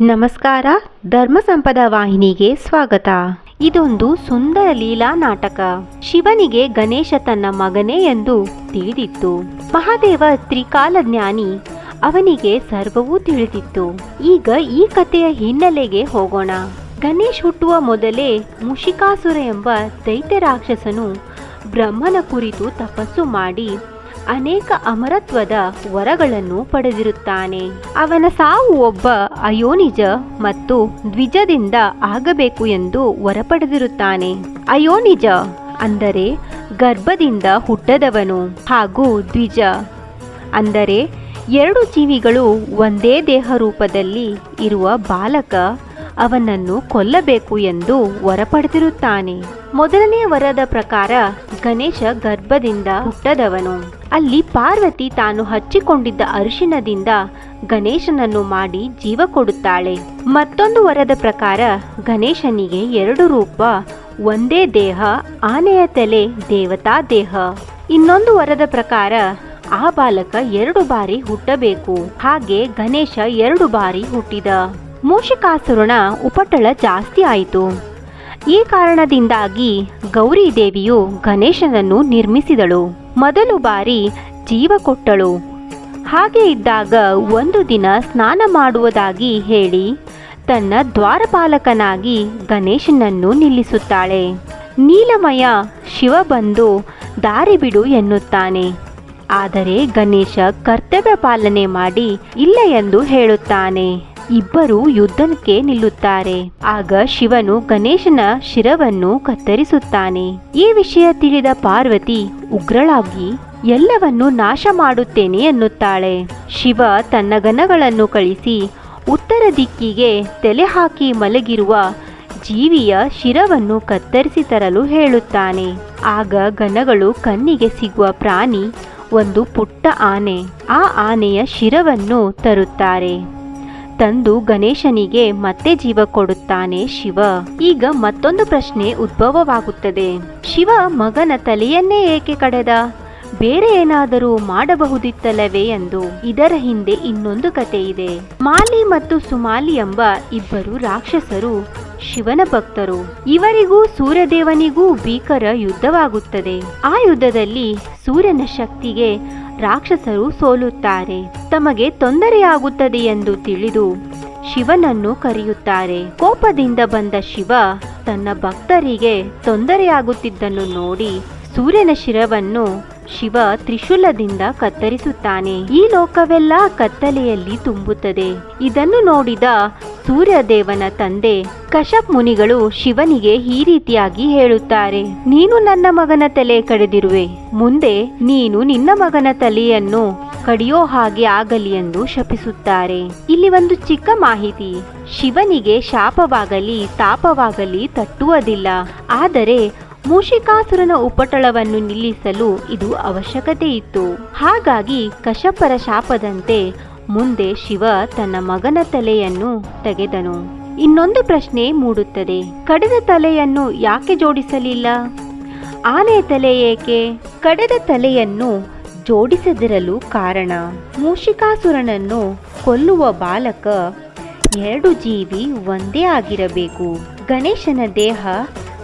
ನಮಸ್ಕಾರ, ಧರ್ಮ ಸಂಪದ ವಾಹಿನಿಗೆ ಸ್ವಾಗತ. ಇದೊಂದು ಸುಂದರ ಲೀಲಾ ನಾಟಕ. ಶಿವನಿಗೆ ಗಣೇಶ ತನ್ನ ಮಗನೇ ಎಂದು ತಿಳಿದಿತ್ತು. ಮಹಾದೇವ ತ್ರಿಕಾಲ ಜ್ಞಾನಿ ಅವನಿಗೆ ಸರ್ವವೂ ತಿಳಿದಿತ್ತು. ಈಗ ಈ ಕಥೆಯ ಹಿನ್ನೆಲೆಗೆ ಹೋಗೋಣ. ಗಣೇಶ್ ಹುಟ್ಟುವ ಮೊದಲೇ ಮುಷಿಕಾಸುರ ಎಂಬ ದೈತ್ಯ ರಾಕ್ಷಸನು ಬ್ರಹ್ಮನ ಕುರಿತು ತಪಸ್ಸು ಮಾಡಿ ಅನೇಕ ಅಮರತ್ವದ ವರಗಳನ್ನು ಪಡೆದಿರುತ್ತಾನೆ. ಅವನ ಸಾವು ಒಬ್ಬ ಅಯೋನಿಜ ಮತ್ತು ದ್ವಿಜದಿಂದ ಆಗಬೇಕು ಎಂದು ವರ ಪಡೆದಿರುತ್ತಾನೆ ಅಯೋನಿಜ ಅಂದರೆ ಗರ್ಭದಿಂದ ಹುಟ್ಟದವನು ಹಾಗೂ ದ್ವಿಜ ಅಂದರೆ ಎರಡು ಜೀವಿಗಳು ಒಂದೇ ದೇಹ ರೂಪದಲ್ಲಿ ಇರುವ ಬಾಲಕ ಅವನನ್ನು ಕೊಲ್ಲಬೇಕು ಎಂದು ವರ ಪಡೆದಿರುತ್ತಾನೆ ಮೊದಲನೇ ವರದ ಪ್ರಕಾರ ಗಣೇಶ ಗರ್ಭದಿಂದ ಹುಟ್ಟದವನು. ಅಲ್ಲಿ ಪಾರ್ವತಿ ತಾನು ಹಚ್ಚಿಕೊಂಡಿದ್ದ ಅರಿಶಿನದಿಂದ ಗಣೇಶನನ್ನು ಮಾಡಿ ಜೀವ ಕೊಡುತ್ತಾಳೆ. ಮತ್ತೊಂದು ವರದ ಪ್ರಕಾರ ಗಣೇಶನಿಗೆ ಎರಡು ರೂಪ, ಒಂದೇ ದೇಹ, ಆನೆಯ ತಲೆ, ದೇವತಾ ದೇಹ. ಇನ್ನೊಂದು ವರದ ಪ್ರಕಾರ ಆ ಬಾಲಕ ಎರಡು ಬಾರಿ ಹುಟ್ಟಬೇಕು. ಹಾಗೆ ಗಣೇಶ ಎರಡು ಬಾರಿ ಹುಟ್ಟಿದ. ಮೂಷಿಕಾಸುರನ ಉಪಟಳ ಜಾಸ್ತಿ ಆಯಿತು. ಈ ಕಾರಣದಿಂದಾಗಿ ಗೌರಿ ದೇವಿಯು ಗಣೇಶನನ್ನು ನಿರ್ಮಿಸಿದಳು. ಮೊದಲು ಬಾರಿ ಜೀವ ಕೊಟ್ಟಳು. ಹಾಗೆ ಇದ್ದಾಗ ಒಂದು ದಿನ ಸ್ನಾನ ಮಾಡುವುದಾಗಿ ಹೇಳಿ ತನ್ನ ದ್ವಾರಪಾಲಕನಾಗಿ ಗಣೇಶನನ್ನು ನಿಲ್ಲಿಸುತ್ತಾಳೆ. ನೀಲಮಯ ಶಿವ ಬಂದು ದಾರಿ ಬಿಡು ಎನ್ನುತ್ತಾನೆ. ಆದರೆ ಗಣೇಶ ಕರ್ತವ್ಯ ಪಾಲನೆ ಮಾಡಿ ಇಲ್ಲ ಎಂದು ಹೇಳುತ್ತಾನೆ. ಇಬ್ಬರು ಯುದ್ಧಕ್ಕೆ ನಿಲ್ಲುತ್ತಾರೆ. ಆಗ ಶಿವನು ಗಣೇಶನ ಶಿರವನ್ನು ಕತ್ತರಿಸುತ್ತಾನೆ. ಈ ವಿಷಯ ತಿಳಿದ ಪಾರ್ವತಿ ಉಗ್ರಳಾಗಿ, ಎಲ್ಲವನ್ನು ನಾಶ ಮಾಡುತ್ತೇನೆ ಎನ್ನುತ್ತಾಳೆ ಶಿವ ತನ್ನ ಗನಗಳನ್ನು ಕಳಿಸಿ, ಉತ್ತರ ದಿಕ್ಕಿಗೆ ತಲೆ ಹಾಕಿ ಮಲಗಿರುವ ಜೀವಿಯ ಶಿರವನ್ನು ಕತ್ತರಿಸಿ ತರಲು ಹೇಳುತ್ತಾನೆ. ಆಗ ಗನಗಳು ಕಣ್ಣಿಗೆ ಸಿಗುವ ಪ್ರಾಣಿ, ಒಂದು ಪುಟ್ಟ ಆನೆ, ಆ ಆನೆಯ ಶಿರವನ್ನು ತರುತ್ತಾರೆ. ತಂದು ಗಣೇಶನಿಗೆ ಮತ್ತೆ ಜೀವ ಕೊಡುತ್ತಾನೆ ಶಿವ. ಈಗ ಮತ್ತೊಂದು ಪ್ರಶ್ನೆ ಉದ್ಭವವಾಗುತ್ತದೆ. ಶಿವ ಮಗನ ತಲೆಯನ್ನೇ ಏಕೆ ಕಡೆದ? ಬೇರೆ ಏನಾದರೂ ಮಾಡಬಹುದಿತ್ತಲ್ಲವೇ ಎಂದು. ಇದರ ಹಿಂದೆ ಇನ್ನೊಂದು ಕತೆ ಇದೆ. ಮಾಲಿ ಮತ್ತು ಸುಮಾಲಿ ಎಂಬ ಇಬ್ಬರು ರಾಕ್ಷಸರು ಶಿವನ ಭಕ್ತರು. ಇವರಿಗೂ ಸೂರ್ಯದೇವನಿಗೂ ಭೀಕರ ಯುದ್ಧವಾಗುತ್ತದೆ. ಆ ಯುದ್ಧದಲ್ಲಿ ಸೂರ್ಯನ ಶಕ್ತಿಗೆ ರಾಕ್ಷಸರು ಸೋಲುತ್ತಾರೆ. ತಮಗೆ ತೊಂದರೆಯಾಗುತ್ತದೆ ಎಂದು ತಿಳಿದು ಶಿವನನ್ನು ಕರೆಯುತ್ತಾರೆ. ಕೋಪದಿಂದ ಬಂದ ಶಿವ ತನ್ನ ಭಕ್ತರಿಗೆ ತೊಂದರೆಯಾಗುತ್ತಿದ್ದನ್ನು ನೋಡಿ ಸೂರ್ಯನ ಶಿರವನ್ನು ಶಿವ ತ್ರಿಶೂಲದಿಂದ ಕತ್ತರಿಸುತ್ತಾನೆ. ಈ ಲೋಕವೆಲ್ಲ ಕತ್ತಲೆಯಲ್ಲಿ ತುಂಬುತ್ತದೆ. ಇದನ್ನು ನೋಡಿದ ಸೂರ್ಯದೇವನ ತಂದೆ ಕಶಪ್ ಮುನಿಗಳು ಶಿವನಿಗೆ ಈ ರೀತಿಯಾಗಿ ಹೇಳುತ್ತಾರೆ. ನೀನು ನನ್ನ ಮಗನ ತಲೆ ಕಡಿದಿರುವೆ. ಮುಂದೆ ನೀನು ನಿನ್ನ ಮಗನ ತಲೆಯನ್ನು ಕಡಿಯೋ ಹಾಗೆ ಆಗಲಿ ಎಂದು ಶಪಿಸುತ್ತಾರೆ. ಇಲ್ಲಿ ಒಂದು ಚಿಕ್ಕ ಮಾಹಿತಿ. ಶಿವನಿಗೆ ಶಾಪವಾಗಲಿ, ತಾಪವಾಗಲಿ ತಟ್ಟುವುದಿಲ್ಲ. ಆದರೆ ಮೂಷಿಕಾಸುರನ ಉಪಟಳವನ್ನು ನಿಲ್ಲಿಸಲು ಇದು ಅವಶ್ಯಕತೆ ಇತ್ತು. ಹಾಗಾಗಿ ಕಶಪರ ಶಾಪದಂತೆ ಮುಂದೆ ಶಿವ ತನ್ನ ಮಗನ ತಲೆಯನ್ನು ತೆಗೆದನು. ಇನ್ನೊಂದು ಪ್ರಶ್ನೆ ಮೂಡುತ್ತದೆ. ಕಡೆದ ತಲೆಯನ್ನು ಯಾಕೆ ಜೋಡಿಸಲಿಲ್ಲ? ಆನೆ ತಲೆ ಏಕೆ? ಕಡೆದ ತಲೆಯನ್ನು ಜೋಡಿಸದಿರಲು ಕಾರಣ. ಮೂಷಿಕಾಸುರನನ್ನು ಕೊಲ್ಲುವ ಬಾಲಕ ಎರಡು ಜೀವಿ ಒಂದೇ ಆಗಿರಬೇಕು. ಗಣೇಶನ ದೇಹ,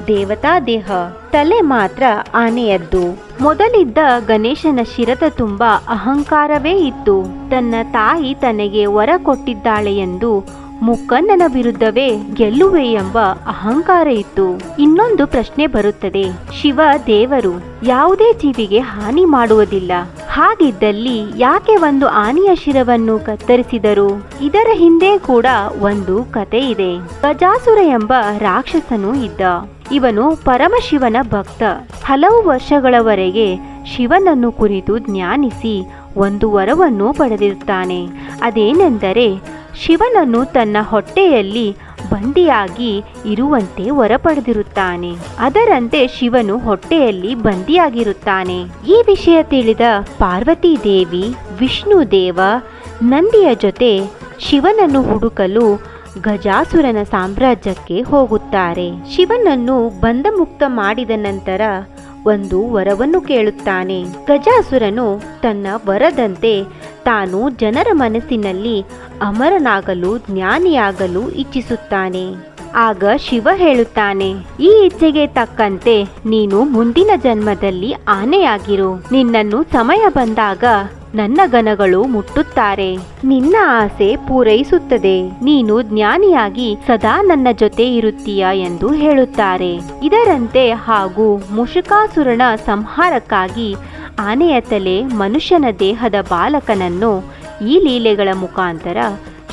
ದೇವತಾ ದೇಹ, ತಲೆ ಮಾತ್ರ ಆನೆಯದ್ದು. ಮೊದಲಿದ್ದ ಗಣೇಶನ ಶಿರದ ತುಂಬ ಅಹಂಕಾರವೇ ಇತ್ತು. ತನ್ನ ತಾಯಿ ತನಗೆ ವರ ಕೊಟ್ಟಿದ್ದಾಳೆ ಎಂದು ಮುಕ್ಕಣ್ಣನ ವಿರುದ್ಧವೇ ಗೆಲ್ಲುವೆ ಎಂಬ ಅಹಂಕಾರ ಇತ್ತು. ಇನ್ನೊಂದು ಪ್ರಶ್ನೆ ಬರುತ್ತದೆ. ಶಿವ ದೇವರು ಯಾವುದೇ ಜೀವಿಗೆ ಹಾನಿ ಮಾಡುವುದಿಲ್ಲ. ಹಾಗಿದ್ದಲ್ಲಿ ಯಾಕೆ ಒಂದು ಆನೆಯ ಶಿರವನ್ನು ಕತ್ತರಿಸಿದರು? ಇದರ ಹಿಂದೆ ಕೂಡ ಒಂದು ಕತೆ ಇದೆ. ಗಜಾಸುರ ಎಂಬ ರಾಕ್ಷಸನು ಇದ್ದ. ಇವನು ಪರಮಶಿವನ ಭಕ್ತ. ಹಲವು ವರ್ಷಗಳವರೆಗೆ ಶಿವನನ್ನು ಕುರಿತು ಜ್ಞಾನಿಸಿ ಒಂದು ವರವನ್ನು ಪಡೆದಿರುತ್ತಾನೆ. ಅದೇನೆಂದರೆ ಶಿವನನ್ನು ತನ್ನ ಹೊಟ್ಟೆಯಲ್ಲಿ ಬಂದಿಯಾಗಿ ಇರುವಂತೆ ವರ ಪಡೆದಿರುತ್ತಾನೆ ಅದರಂತೆ ಶಿವನು ಹೊಟ್ಟೆಯಲ್ಲಿ ಬಂದಿಯಾಗಿರುತ್ತಾನೆ. ಈ ವಿಷಯ ತಿಳಿದ ಪಾರ್ವತಿ ದೇವಿ ವಿಷ್ಣು ದೇವ, ನಂದಿಯ ಜೊತೆ ಶಿವನನ್ನು ಹುಡುಕಲು ಗಜಾಸುರನ ಸಾಮ್ರಾಜ್ಯಕ್ಕೆ ಹೋಗುತ್ತಾರೆ. ಶಿವನನ್ನು ಬಂಧಮುಕ್ತ ಮಾಡಿದ ನಂತರ ಒಂದು ವರವನ್ನು ಕೇಳುತ್ತಾನೆ. ಗಜಾಸುರನು ತನ್ನ ವರದಂತೆ ತಾನು ಜನರ ಮನಸ್ಸಿನಲ್ಲಿ ಅಮರನಾಗಲು, ಜ್ಞಾನಿಯಾಗಲು ಇಚ್ಛಿಸುತ್ತಾನೆ. ಆಗ ಶಿವ ಹೇಳುತ್ತಾನೆ, ಈ ಇಚ್ಛೆಗೆ ತಕ್ಕಂತೆ ನೀನು ಮುಂದಿನ ಜನ್ಮದಲ್ಲಿ ಆನೆಯಾಗಿರು. ನಿನ್ನನ್ನು ಸಮಯ ಬಂದಾಗ ನನ್ನ ಗನಗಳು ಮುಟ್ಟುತ್ತಾರೆ. ನಿನ್ನ ಆಸೆ ಪೂರೈಸುತ್ತದೆ. ನೀನು ಜ್ಞಾನಿಯಾಗಿ ಸದಾ ನನ್ನ ಜೊತೆ ಇರುತ್ತೀಯ ಎಂದು ಹೇಳುತ್ತಾರೆ. ಇದರಂತೆ ಹಾಗೂ ಮುಷುಕಾಸುರನ ಸಂಹಾರಕ್ಕಾಗಿ ಆನೆಯ ತಲೆ ಮನುಷ್ಯನ ದೇಹದ ಬಾಲಕನನ್ನು ಈ ಲೀಲೆಗಳ ಮುಖಾಂತರ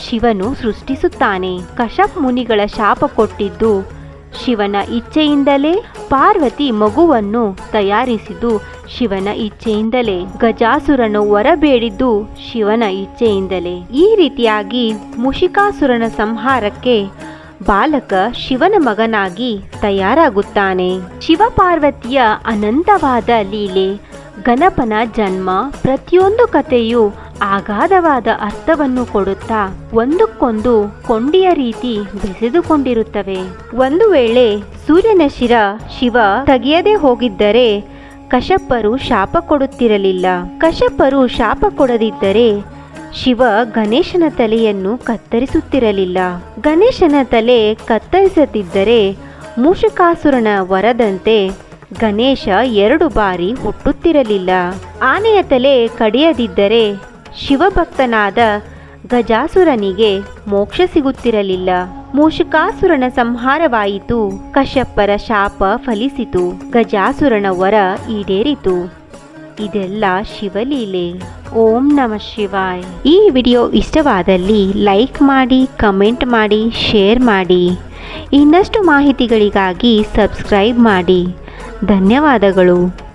ಶಿವನು ಸೃಷ್ಟಿಸುತ್ತಾನೆ. ಕಶಪ್ ಮುನಿಗಳ ಶಾಪ ಕೊಟ್ಟಿದ್ದು ಶಿವನ ಇಚ್ಛೆಯಿಂದಲೇ ಪಾರ್ವತಿ ಮಗುವನ್ನು ತಯಾರಿಸಿದ್ದು ಶಿವನ ಇಚ್ಛೆಯಿಂದಲೇ ಗಜಾಸುರನು ಹೊರಬೇಡಿದ್ದು ಶಿವನ ಇಚ್ಛೆಯಿಂದಲೇ. ಈ ರೀತಿಯಾಗಿ ಮುಷಿಕಾಸುರನ ಸಂಹಾರಕ್ಕೆ ಬಾಲಕ ಶಿವನ ಮಗನಾಗಿ ತಯಾರಾಗುತ್ತಾನೆ. ಶಿವಪಾರ್ವತಿಯ ಅನಂತವಾದ ಲೀಲೆ, ಗಣಪನ ಜನ್ಮ, ಪ್ರತಿಯೊಂದು ಕಥೆಯು ಅಗಾಧವಾದ ಅರ್ಥವನ್ನು ಕೊಡುತ್ತಾ ಒಂದಕ್ಕೊಂದು ಕೊಂಡಿಯ ರೀತಿ ಬೆಸೆದುಕೊಂಡಿರುತ್ತವೆ. ಒಂದು ವೇಳೆ ಸೂರ್ಯನ ಶಿರ ಶಿವ ತೆಗೆಯದೆ ಹೋಗಿದ್ದರೆ ಕಶ್ಯಪರು ಶಾಪ ಕೊಡುತ್ತಿರಲಿಲ್ಲ. ಕಶಪರು ಶಾಪ ಕೊಡದಿದ್ದರೆ ಶಿವ ಗಣೇಶನ ತಲೆಯನ್ನು ಕತ್ತರಿಸುತ್ತಿರಲಿಲ್ಲ. ಗಣೇಶನ ತಲೆ ಕತ್ತರಿಸದಿದ್ದರೆ ಮೂಷಕಾಸುರನ ವರದಂತೆ ಗಣೇಶ ಎರಡು ಬಾರಿ ಹುಟ್ಟುತ್ತಿರಲಿಲ್ಲ ಆನೆಯ ತಲೆ ಕಡಿಯದಿದ್ದರೆ ಶಿವಭಕ್ತನಾದ ಗಜಾಸುರನಿಗೆ ಮೋಕ್ಷ ಸಿಗುತ್ತಿರಲಿಲ್ಲ. ಮೂಷಿಕಾಸುರನ ಸಂಹಾರವಾಯಿತು. ಕಶ್ಯಪ್ಪರ ಶಾಪ ಫಲಿಸಿತು. ಗಜಾಸುರನ ವರ ಈಡೇರಿತು. ಇದೆಲ್ಲ ಶಿವಲೀಲೆ. ಓಂ ನಮ ಶಿವಾಯ್. ಈ ವಿಡಿಯೋ ಇಷ್ಟವಾದಲ್ಲಿ ಲೈಕ್ ಮಾಡಿ, ಕಮೆಂಟ್ ಮಾಡಿ, ಶೇರ್ ಮಾಡಿ. ಇನ್ನಷ್ಟು ಮಾಹಿತಿಗಳಿಗಾಗಿ ಸಬ್ಸ್ಕ್ರೈಬ್ ಮಾಡಿ. ಧನ್ಯವಾದಗಳು.